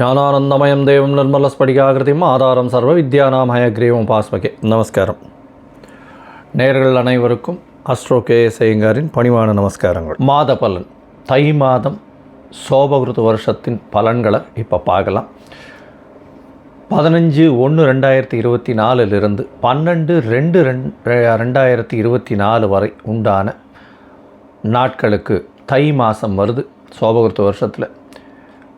ஞானானந்தமயம் தெய்வம் நிர்மல ஸ்படிகாகிருதியும் ஆதாரம் சர்வ வித்யானாம் ஹயக்ரீவம் பாஸ்மகே. நமஸ்காரம். நேர்கள் அனைவருக்கும் அஸ்ட்ரோ கே எஸ் ஐயங்காரின் பணிவான நமஸ்காரங்கள். மாத பலன் தை மாதம் சோபகிருத வருஷத்தின் பலன்களை இப்போ பார்க்கலாம். பதினஞ்சு ஒன்று ரெண்டாயிரத்தி இருபத்தி நாலுலேருந்து பன்னெண்டு ரெண்டு ரெண்டாயிரத்தி இருபத்தி நாலு வரை உண்டான நாட்களுக்கு தை மாதம் வருது சோபகிருத்த வருஷத்தில்.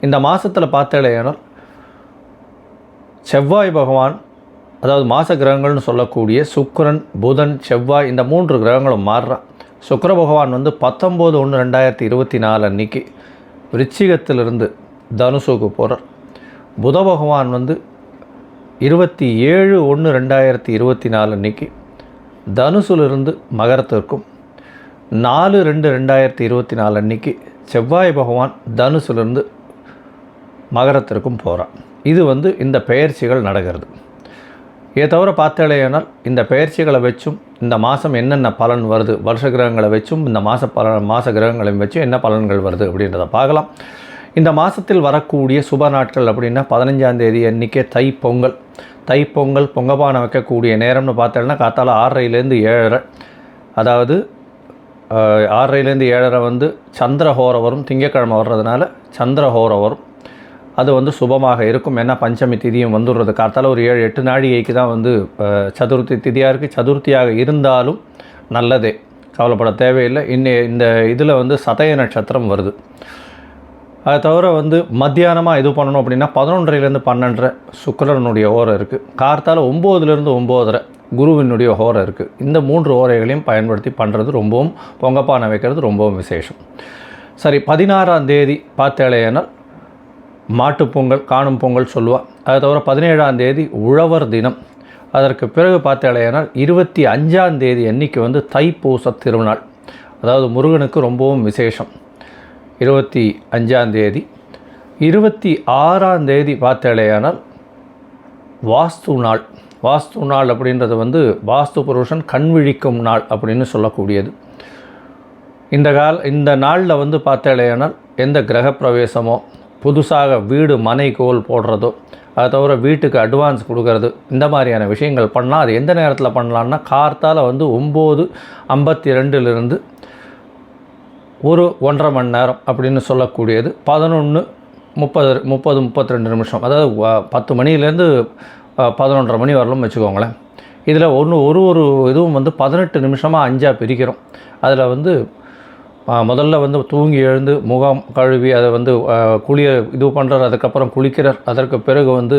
இந்த மாதத்தில் பார்த்தேனால் செவ்வாய் பகவான் அதாவது மாத கிரகங்கள்னு சொல்லக்கூடிய சுக்கரன் புதன் செவ்வாய் இந்த மூன்று கிரகங்களும் மாறுறான். சுக்கர பகவான் வந்து பத்தொம்போது ஒன்று ரெண்டாயிரத்தி இருபத்தி நாலு அன்னைக்கு விருச்சிகத்திலிருந்து தனுசுக்கு போகிறார் புத பகவான் வந்து இருபத்தி ஏழு ஒன்று ரெண்டாயிரத்தி இருபத்தி நாலு அன்னைக்கு தனுசுலிருந்து மகரத்திற்கும் நாலு ரெண்டு ரெண்டாயிரத்தி இருபத்தி நாலு அன்னைக்கு செவ்வாய் பகவான் தனுசுலேருந்து மகரத்திற்கும் போகிறான் இது வந்து இந்த பெயர்ச்சிகள் நடக்கிறது. இதை தவிர பார்த்தாலேயானால் இந்த பெயர்ச்சிகளை வச்சும் இந்த மாதம் என்னென்ன பலன் வருது வருஷ கிரகங்களை வச்சும் இந்த மாத பல மாத கிரகங்களையும் வச்சும் என்ன பலன்கள் வருது அப்படின்றத பார்க்கலாம். இந்த மாதத்தில் வரக்கூடிய சுப நாட்கள் அப்படின்னா பதினஞ்சாம் தேதி அன்றைக்கே தை பொங்கல். தை பொங்கல் பொங்கப்பானை வைக்கக்கூடிய நேரம்னு பார்த்தோம்னா காத்தால ஆறரைலேருந்து ஏழரை. அதாவது ஆறரைலேருந்து ஏழரை வந்து சந்திரஹோரம் வரும் திங்கக்கிழமை வர்றதுனால சந்திரஹோரம் வரும் அது வந்து சுபமாக இருக்கும். ஏன்னா பஞ்சமி திதியும் வந்துடுறது. காத்தால் ஒரு ஏழு எட்டு நாழிகைக்கு தான் வந்து சதுர்த்தி திதியாக இருக்குது சதுர்த்தியாக இருந்தாலும் நல்லதே. கவலைப்பட தேவையில்லை. இன்னி இந்த இதில் வந்து சதய நட்சத்திரம் வருது. அதை தவிர வந்து மத்தியானமாக இது பண்ணணும் அப்படின்னா பதினொன்றரைலேருந்து பன்னெண்டரை சுக்கரனுடைய ஓரம் இருக்குது கார்த்தால ஒம்போதுலேருந்து ஒம்போதரை குருவினுடைய ஓரை இருக்குது இந்த மூன்று ஓரைகளையும் பயன்படுத்தி பண்ணுறது ரொம்பவும் பொங்கப்பானை வைக்கிறது ரொம்பவும் விசேஷம். சரி பதினாறாம் தேதி பார்த்தேலையானால் மாட்டுப்பொங்கல் காணும் பொங்கல் சொல்லுவாள் அதை தவிர பதினேழாம் தேதி உழவர் தினம். அதற்கு பிறகு பார்த்தேலையானால் இருபத்தி அஞ்சாம் தேதி அன்னைக்கு வந்து தைப்பூச திருநாள். அதாவது முருகனுக்கு ரொம்பவும் விசேஷம். இருபத்தி அஞ்சாம் தேதி. இருபத்தி ஆறாம் தேதி பார்த்தேலையானால் வாஸ்து நாள். வாஸ்து நாள் அப்படின்றது வந்து வாஸ்து புருஷன் கண் விழிக்கும் நாள் அப்படின்னு சொல்லக்கூடியது. இந்த கால இந்த நாளில் வந்து பார்த்தேலையானால் எந்த கிரகப்பிரவேசமோ புதுசாக வீடு மனை கோல் போடுறதோ அதை தவிர வீட்டுக்கு அட்வான்ஸ் கொடுக்கறது இந்த மாதிரியான விஷயங்கள் பண்ணால் அது எந்த நேரத்தில் பண்ணலான்னா கார்த்தால் வந்து ஒம்பது ஐம்பத்தி ரெண்டுலேருந்து ஒரு ஒன்றரை மணி நேரம் அப்படின்னு சொல்லக்கூடியது. பதினொன்று முப்பது முப்பது முப்பத்தி ரெண்டு நிமிஷம். அதாவது பத்து மணிலேருந்து பதினொன்றரை மணி வரலும் வச்சுக்கோங்களேன். இதில் ஒன்று ஒரு ஒரு இதுவும் வந்து பதினெட்டு நிமிஷமாக அஞ்சாக பிரிக்கிறோம். அதில் வந்து முதல்ல வந்து தூங்கி எழுந்து முகம் கழுவி அதை வந்து குளிய இது பண்ணுறார் அதுக்கப்புறம் குளிக்கிறார். அதற்கு பிறகு வந்து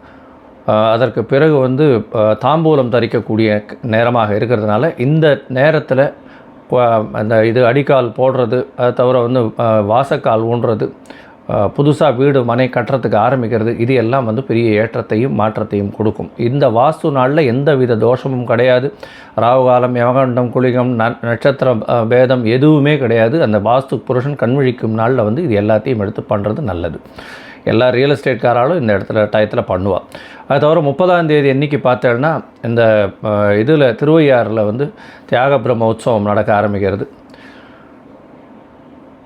அதற்கு பிறகு வந்து தாம்பூலம் தரிக்கக்கூடிய நேரமாக இருக்கிறதுனால இந்த நேரத்தில் அந்த இது அடிக்கால் போடுறது அதை தவிர வந்து வாசக்கால் ஊன்றது புதுசாக வீடு மனை கட்டுறதுக்கு ஆரம்பிக்கிறது இது எல்லாம் வந்து பெரிய ஏற்றத்தையும் மாற்றத்தையும் கொடுக்கும். இந்த வாஸ்து நாளில் எந்த வித தோஷமும் கிடையாது. ராகுகாலம் யமகண்டம் குளிகம் ந நட்சத்திர பேதம் எதுவுமே கிடையாது. அந்த வாஸ்து புருஷன் கண்விழிக்கும் நாளில் வந்து இது எல்லாத்தையும் எடுத்து பண்ணுறது நல்லது. எல்லா ரியல் எஸ்டேட்காராலும் இந்த இடத்துல டயத்தில் பண்ணுவாள் அது தவிர முப்பதாம் தேதி என்றைக்கு பார்த்தேன்னா இந்த இதில் திருவையாறில் வந்து தியாக பிரம்ம உற்சவம் நடக்க ஆரம்பிக்கிறது.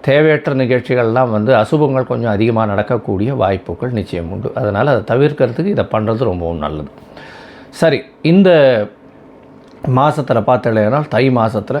தேவையற்ற நிகழ்ச்சிகள்லாம் வந்து அசுபங்கள் கொஞ்சம் அதிகமாக நடக்கக்கூடிய வாய்ப்புகள் நிச்சயம் உண்டு. அதனால் அதை தவிர்க்கிறதுக்கு இதை பண்ணுறது ரொம்பவும் நல்லது. சரி இந்த மாதத்தில் பார்த்தலைனால் தை மாதத்தில்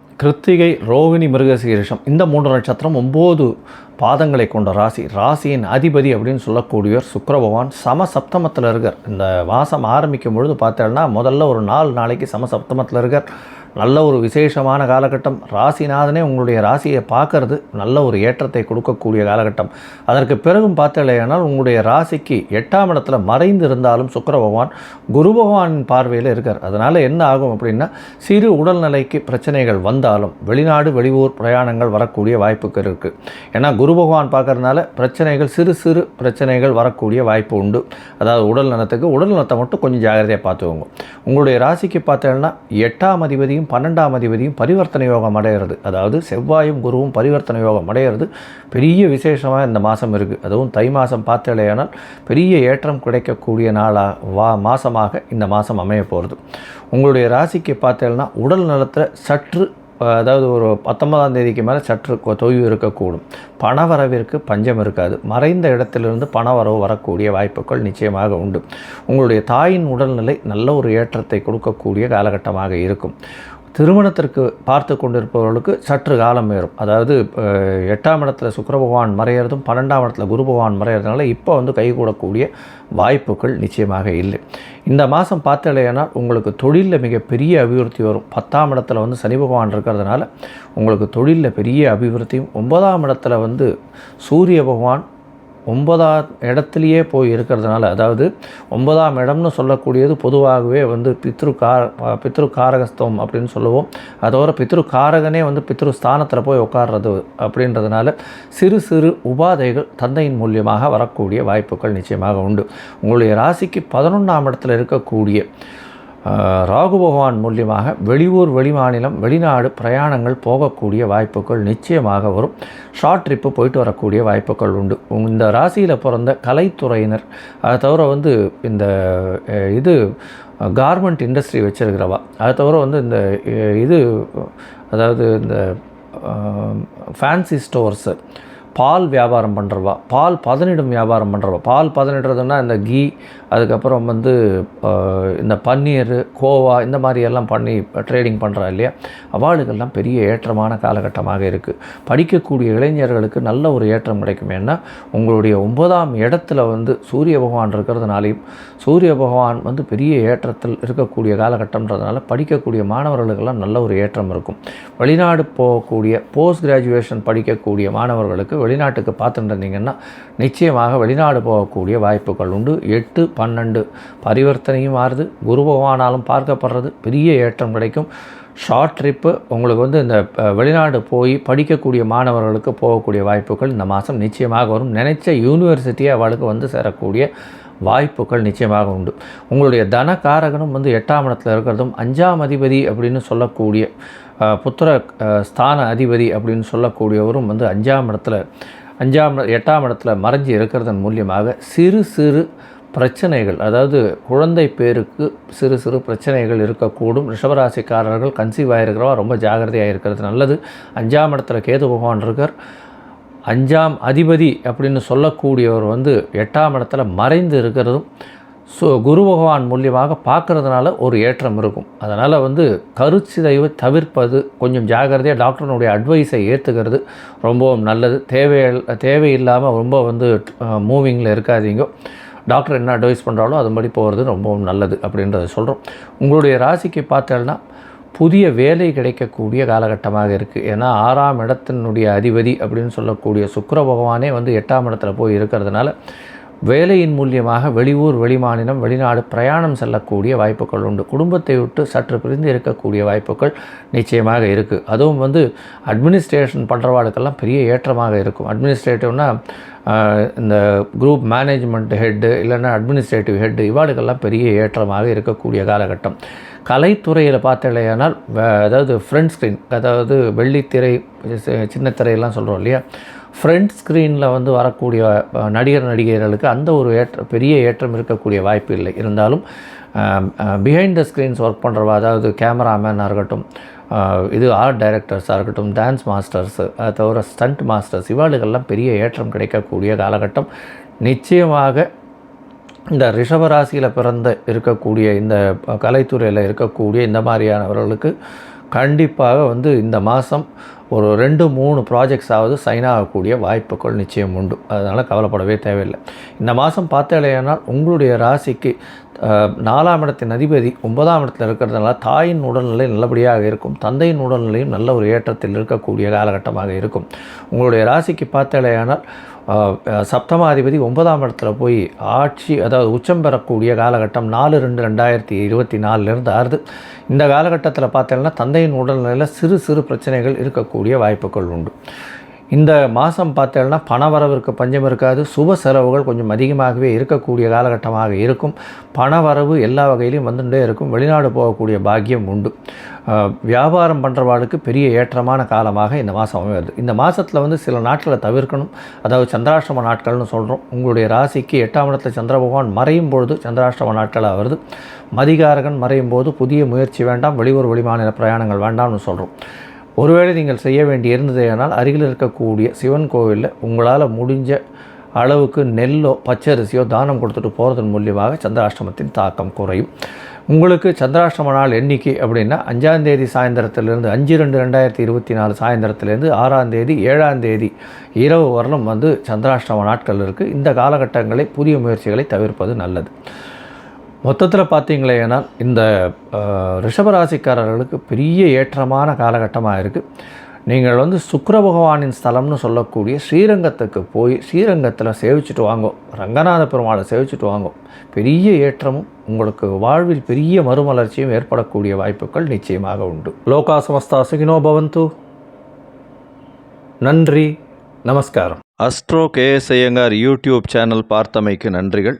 கிருத்திகை ரோகிணி மிருகசீரிஷம் இந்த மூன்று நட்சத்திரம் ஒம்பது பாதங்களை கொண்ட ராசி. ராசியின் அதிபதி அப்படின்னு சொல்லக்கூடியவர் சுக்கிர பகவான் சமசப்தமத்தில் இருக்கார். இந்த மாதம் ஆரம்பிக்கும் பொழுது பார்த்தோம்னா முதல்ல ஒரு நாலு நாளைக்கு சமசப்தமத்தில் இருக்கார். நல்ல ஒரு விசேஷமான காலகட்டம். ராசிநாதனே உங்களுடைய ராசியை பார்க்கறது நல்ல ஒரு ஏற்றத்தை கொடுக்கக்கூடிய காலகட்டம். அதற்கு பிறகும் பார்த்தலையானால் உங்களுடைய ராசிக்கு எட்டாம் இடத்துல மறைந்து இருந்தாலும் சுக்கர பகவான் குரு பகவானின் பார்வையில் இருக்கார். அதனால் என்ன ஆகும் அப்படின்னா சிறு உடல்நிலைக்கு பிரச்சனைகள் வந்தாலும் வெளிநாடு வெளியூர் பிரயாணங்கள் வரக்கூடிய வாய்ப்புகள் இருக்குது ஏன்னா குரு பகவான் பார்க்கறதுனால பிரச்சனைகள் சிறு சிறு பிரச்சனைகள் வரக்கூடிய வாய்ப்பு உண்டு. அதாவது உடல் நலத்துக்கு உடல் நலத்தை மட்டும் கொஞ்சம் ஜாகிரதையாக பார்த்துக்கோங்க. உங்களுடைய ராசிக்கு பார்த்தேன்னா எட்டாம் அதிபதியும் பன்னெண்டாம் அதிபதியும் பரிவர்த்தனை யோகம் அடையிறது. அதாவது செவ்வாயும் குருவும் பரிவர்த்தனை யோகம் அடையிறது. பெரிய விசேஷமாக இந்த மாதம் இருக்குது அதுவும் தை மாதம் பார்த்தலையானால் பெரிய ஏற்றம் கிடைக்கக்கூடிய நாளாக வா மாதமாக இந்த மாதம் அமைய போகிறது உங்களுடைய ராசிக்கு பார்த்தேன்னா உடல் நலத்தில் சற்று அதாவது ஒரு பத்தொன்பதாம் தேதிக்கு மேலே சற்று தொய்வு இருக்கக்கூடும். பணவரவிற்கு பஞ்சம் இருக்காது. மறைந்த இடத்திலிருந்து பணவரவு வரக்கூடிய வாய்ப்புகள் நிச்சயமாக உண்டு. உங்களுடைய தாயின் உடல்நிலை நல்ல ஒரு ஏற்றத்தை கொடுக்கக்கூடிய காலகட்டமாக இருக்கும். திருமணத்திற்கு பார்த்து கொண்டிருப்பவர்களுக்கு சற்று காலம் ஏறும். அதாவது எட்டாம் இடத்துல சுக்கிர பகவான் மறையிறதும் பன்னெண்டாம் இடத்துல குரு பகவான் மறையிறதுனால இப்போ வந்து கைகூடக்கூடிய வாய்ப்புகள் நிச்சயமாக இல்லை. இந்த மாதம் பார்த்தலையானால் உங்களுக்கு தொழிலில் மிகப்பெரிய அபிவிருத்தி வரும். பத்தாம் இடத்துல வந்து சனி பகவான் இருக்கிறதுனால உங்களுக்கு தொழிலில் பெரிய அபிவிருத்தியும் ஒன்பதாம் இடத்துல வந்து சூரிய பகவான் ஒன்பதாம் இடத்துலையே போய் இருக்கிறதுனால அதாவது ஒன்பதாம் இடம்னு சொல்லக்கூடியது பொதுவாகவே வந்து பித்ரு கார பித்ரு காரகஸ்தம் அப்படின்னு சொல்லுவோம். அதோட பித்ரு காரகனே வந்து பித்ரு ஸ்தானத்தில் போய் உட்கார்றது அப்படின்றதுனால சிறு சிறு உபாதைகள் தந்தையின் மூலியமாக வரக்கூடிய வாய்ப்புகள் நிச்சயமாக உண்டு. உங்களுடைய ராசிக்கு பதினொன்றாம் இடத்துல இருக்கக்கூடிய ராகு பகவான் மூலியமாக வெளியூர் வெளிமாநிலம் வெளிநாடு பிரயாணங்கள் போகக்கூடிய வாய்ப்புகள் நிச்சயமாக வரும். ஷார்ட் ட்ரிப்பு போயிட்டு வரக்கூடிய வாய்ப்புகள் உண்டு. இந்த ராசியில் பிறந்த கலைத்துறையினர் அதை தவிர வந்து இந்த இது கார்மெண்ட் இண்டஸ்ட்ரி வச்சுருக்கிறவா அதை தவிர வந்து இந்த இது அதாவது இந்த ஃபேன்சி ஸ்டோர்ஸு பால் வியாபாரம் பண்ணுறவா பால் பதனிடும் வியாபாரம் பண்ணுறவா பால் பதனிடுறதுன்னா இந்த கீ அதுக்கப்புறம் வந்து இந்த பன்னீர் கோவா இந்த மாதிரி எல்லாம் பண்ணி ட்ரேடிங் பண்ணுறா இல்லையா? அவளுக்கெல்லாம் பெரிய ஏற்றமான காலகட்டமாக இருக்குது படிக்கக்கூடிய இளைஞர்களுக்கு நல்ல ஒரு ஏற்றம் கிடைக்கும். ஏன்னா உங்களுடைய ஒன்பதாம் இடத்துல வந்து சூரிய பகவான் இருக்கிறதுனாலையும் சூரிய பகவான் வந்து பெரிய ஏற்றத்தில் இருக்கக்கூடிய காலகட்டம்ன்றதுனால படிக்கக்கூடிய மாணவர்களுக்கெல்லாம் நல்ல ஒரு ஏற்றம் இருக்கும். வெளிநாடு போகக்கூடிய போஸ்ட் கிராஜுவேஷன் படிக்கக்கூடிய மாணவர்களுக்கு வெளிநாட்டுக்கு பார்த்துட்டு இருந்தீங்கன்னா நிச்சயமாக வெளிநாடு போகக்கூடிய வாய்ப்புகள் உண்டு. எட்டு பன்னெண்டு பரிவர்த்தனையும் மாறுது. குரு பகவானாலும் பார்க்கப்படுறது. பெரிய ஏற்றம் கிடைக்கும். ஷார்ட் ட்ரிப்பு உங்களுக்கு வந்து இந்த வெளிநாடு போய் படிக்கக்கூடிய மாணவர்களுக்கு போகக்கூடிய வாய்ப்புகள் இந்த மாதம் நிச்சயமாக வரும். நினைச்ச யூனிவர்சிட்டியை அவளுக்கு வந்து சேரக்கூடிய வாய்ப்புகள் நிச்சயமாக உண்டு. உங்களுடைய தன காரகனும் வந்து எட்டாம் இடத்துல இருக்கிறதும் அஞ்சாம் அதிபதி அப்படின்னு சொல்லக்கூடிய புத்திர ஸ்தான அதிபதி அப்படின்னு சொல்லக்கூடியவரும் வந்து அஞ்சாம் இடத்துல அஞ்சாம் எட்டாம் இடத்துல மறைஞ்சு இருக்கிறதன் மூலியமாக சிறு சிறு பிரச்சனைகள் அதாவது குழந்தை பேருக்கு சிறு சிறு பிரச்சனைகள் இருக்கக்கூடும். ரிஷபராசிக்காரர்கள் கன்சீவ் ஆகிருக்கிறவா ரொம்ப ஜாகிரதையாக இருக்கிறது நல்லது. அஞ்சாம் இடத்துல கேது பகவான் இருக்கார். அஞ்சாம் அதிபதி அப்படின்னு சொல்லக்கூடியவர் வந்து எட்டாம் இடத்துல மறைந்து இருக்கிறதும் ஸோ குரு பகவான் மூலியமாக பார்க்குறதுனால ஒரு ஏற்றம் இருக்கும். அதனால் வந்து கருச்சிதைவை தவிர்ப்பது கொஞ்சம் ஜாகிரதையாக டாக்டர்னுடைய அட்வைஸை ஏற்றுக்கிறது ரொம்பவும் நல்லது. தேவை தேவையில்லாமல் ரொம்ப வந்து மூவிங்கில் இருக்காதீங்க. டாக்டர் என்ன அட்வைஸ் பண்ணுறாலோ அதுபடி போகிறது ரொம்பவும் நல்லது அப்படின்றத சொல்கிறோம் உங்களுடைய ராசிக்கு பார்த்தேன்னா புதிய வேலை கிடைக்கக்கூடிய காலகட்டமாக இருக்குது ஏன்னா ஆறாம் இடத்தினுடைய அதிபதி அப்படின்னு சொல்லக்கூடிய சுக்கர பகவானே வந்து எட்டாம் இடத்துல போய் இருக்கிறதுனால வேலையின் மூலியமாக வெளியூர் வெளிமாநிலம் வெளிநாடு பிரயாணம் செல்லக்கூடிய வாய்ப்புகள் உண்டு. குடும்பத்தை விட்டு சற்று பிரிந்து இருக்கக்கூடிய வாய்ப்புகள் நிச்சயமாக இருக்குது அதுவும் வந்து அட்மினிஸ்ட்ரேஷன் பண்ணுறவாளுக்கெல்லாம் பெரிய ஏற்றமாக இருக்கும். அட்மினிஸ்ட்ரேட்டிவ்னா இந்த குரூப் மேனேஜ்மெண்ட் ஹெட்டு இல்லைன்னா அட்மினிஸ்ட்ரேட்டிவ் ஹெட்டு இவாளுக்கெல்லாம் பெரிய ஏற்றமாக இருக்கக்கூடிய காலகட்டம். கலைத்துறையில் பார்த்தலையானால் அதாவது ஃப்ரண்ட் ஸ்க்ரீன் அதாவது வெள்ளித்திரை சின்ன திரையெல்லாம் சொல்கிறோம் இல்லையா? ஃப்ரண்ட் ஸ்க்ரீனில் வந்து வரக்கூடிய நடிகர் நடிகைகளுக்கு அந்த ஒரு ஏற்ற பெரிய ஏற்றம் இருக்கக்கூடிய வாய்ப்பு இல்லை. இருந்தாலும் பிஹைண்ட் த ஸ்க்ரீன்ஸ் ஒர்க் பண்ணுறவா அதாவது கேமராமேனாக இருக்கட்டும் இது ஆர்ட் டைரக்டர்ஸாக இருக்கட்டும் டான்ஸ் மாஸ்டர்ஸு அதை தவிர ஸ்டண்ட் மாஸ்டர்ஸ் இவாளுகள்லாம் பெரிய ஏற்றம் கிடைக்கக்கூடிய காலகட்டம் நிச்சயமாக இந்த ரிஷபராசியில் பிறந்த இருக்கக்கூடிய இந்த கலைத்துறையில் இருக்கக்கூடிய இந்த மாதிரியானவர்களுக்கு கண்டிப்பாக வந்து இந்த மாதம் ஒரு ரெண்டு மூணு ப்ராஜெக்ட்ஸாவது சைன் ஆகக்கூடிய வாய்ப்புகள் நிச்சயம் உண்டு. அதனால் கவலைப்படவே தேவையில்லை. இந்த மாதம் பார்த்தாலேனால் உங்களுடைய ராசிக்கு நாலாம் இடத்தின் அதிபதி ஒன்பதாம் இடத்தில் இருக்கிறதுனால தாயின் உடல்நிலை நல்லபடியாக இருக்கும். தந்தையின் உடல்நிலையும் நல்ல ஒரு ஏற்றத்தில் இருக்கக்கூடிய காலகட்டமாக இருக்கும். உங்களுடைய ராசிக்கு பார்த்தாலேயானால் சப்தமாதிபதி ஒன்பதாம் இடத்துல போய் ஆட்சி அதாவது உச்சம் பெறக்கூடிய காலகட்டம் நாலு ரெண்டு ரெண்டாயிரத்தி இருபத்தி நாலுலேருந்து ஆறுது. இந்த காலகட்டத்தில் பார்த்தீங்கன்னா தந்தையின் உடல்நிலையில் சிறு சிறு பிரச்சனைகள் இருக்கக்கூடிய வாய்ப்புகள் உண்டு. இந்த மாதம் பார்த்தேன்னா பணவரவிற்கு பஞ்சம் இருக்காது. சுப செலவுகள் கொஞ்சம் அதிகமாகவே இருக்கக்கூடிய காலகட்டமாக இருக்கும். பண வரவு எல்லா வகையிலையும் வந்துட்டே இருக்கும். வெளிநாடு போகக்கூடிய பாக்கியம் உண்டு. வியாபாரம் பண்ணுறவாளுக்கு பெரிய ஏற்றமான காலமாக இந்த மாதம் அமைவது. இந்த மாதத்தில் வந்து சில நாட்களை தவிர்க்கணும். அதாவது சந்திராஷ்டம நாட்கள்னு சொல்கிறோம் உங்களுடைய ராசிக்கு எட்டாம் இடத்துல சந்திர பகவான் மறையும் பொழுது சந்திராஷ்டம நாட்களாக வருது மதிகாரகன் மறையும் போது புதிய முயற்சி வேண்டாம். வெளியூர் வெளிமாநில பிரயாணங்கள் வேண்டாம்னு சொல்கிறோம் ஒருவேளை நீங்கள் செய்ய வேண்டி இருந்ததேயானால் அருகில் இருக்கக்கூடிய சிவன் கோவிலில் உங்களால் முடிஞ்ச அளவுக்கு நெல்லோ பச்சரிசியோ தானம் கொடுத்துட்டு போகிறதன் மூலியமாக சந்திராஷ்டமத்தின் தாக்கம் குறையும். உங்களுக்கு சந்திராஷ்டம நாள் எண்ணிக்கை அப்படின்னா அஞ்சாந்தேதி தேதி அஞ்சு ரெண்டு ரெண்டாயிரத்தி இருபத்தி நாலு சாயந்தரத்துலேருந்து ஆறாந்தேதி ஏழாந்தேதி இரவு வரலும் வந்து சந்திராஷ்டம நாட்கள் இருக்குது இந்த காலகட்டங்களை புதிய முயற்சிகளை தவிர்ப்பது நல்லது. மொத்தத்தில் பார்த்தீங்களேனால் இந்த ரிஷபராசிக்காரர்களுக்கு பெரிய ஏற்றமான காலகட்டமாக இருக்குது நீங்கள் வந்து சுக்கர பகவானின் ஸ்தலம்னு சொல்லக்கூடிய ஸ்ரீரங்கத்துக்கு போய் ஸ்ரீரங்கத்தில் சேவிச்சுட்டு வாங்கோ. ரங்கநாத பெருமாளை சேவிச்சுட்டு வாங்கோ. பெரிய ஏற்றமும் உங்களுக்கு வாழ்வில் பெரிய மறுமலர்ச்சியும் ஏற்படக்கூடிய வாய்ப்புகள் நிச்சயமாக உண்டு. லோகா சமஸ்தா சுகினோ பவந்து. நன்றி. நமஸ்காரம். Astro KS Iyengar YouTube channel பார்த்தமைக்கு நன்றிகள்.